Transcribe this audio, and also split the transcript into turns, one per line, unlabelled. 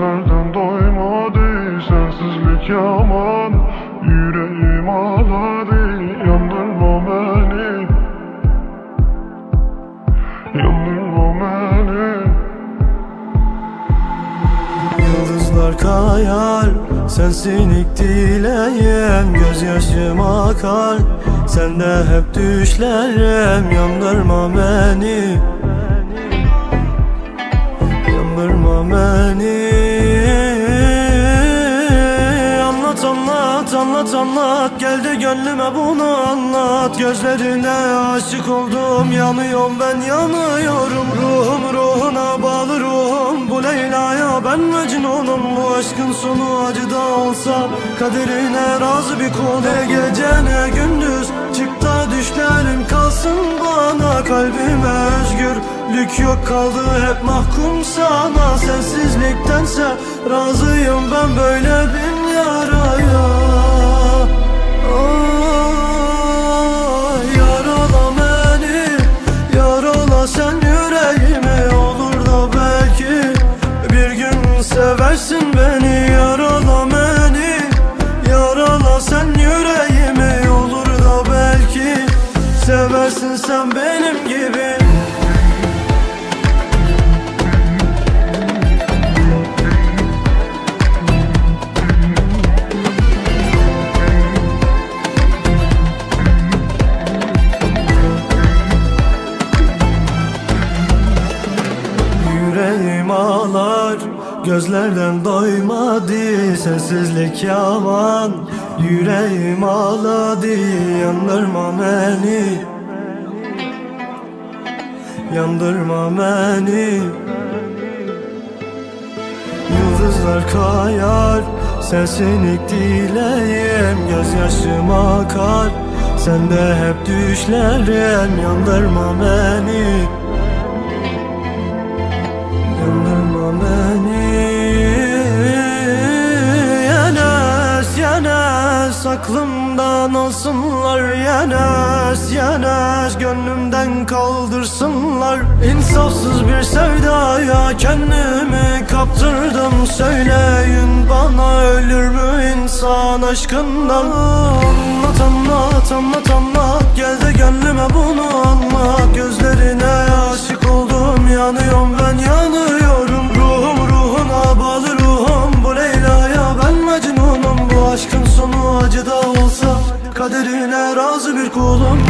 Sözlerden doymadı sensizlik yaman Yüreğim ağladı yandırma beni. Yandırma beni.
Yıldızlar kayar sensin ilk dileyen Gözyaşım akar. Sende hep düşlerim Yandırma beni. Yandırma beni. Anlat anlat. Geldi gönlüme bunu anlat. Gözlerine aşık oldum. Yanıyorum ben yanıyorum. Ruhum ruhuna bağlı ruhum. Bu Leyla'ya ben Mecnun'um. Bu aşkın sonu acı da olsa Kaderine razı bir kul Ne gece ne gündüz Çık da düşlerim kalsın bana. Kalbime özgürlük yok kaldı. Hep mahkum sana. Sensizliktense razıyım ben. Böyle bin seversin sen benim gibi? Yüreğim ağlar Gözlerden doymadı Sensizlik yaman. Yüreğim ağladı Yandırma beni Yandırma beni. Yıldızlar kayar Sensin ilk dileğim Gözyaşım akar. Sende hep düşlerim Yandırma beni. Yandırma beni Aklımdan alsınlar Yenes yenes Gönlümden kaldırsınlar. İnsafsız bir sevdaya Kendimi kaptırdım. Söyleyin bana ölür mü insan aşkından? Anlat anlat anlat anlat. Gel de gönlüme bunu anlat. Gözlerine aşık oldum Yanıyorum kulum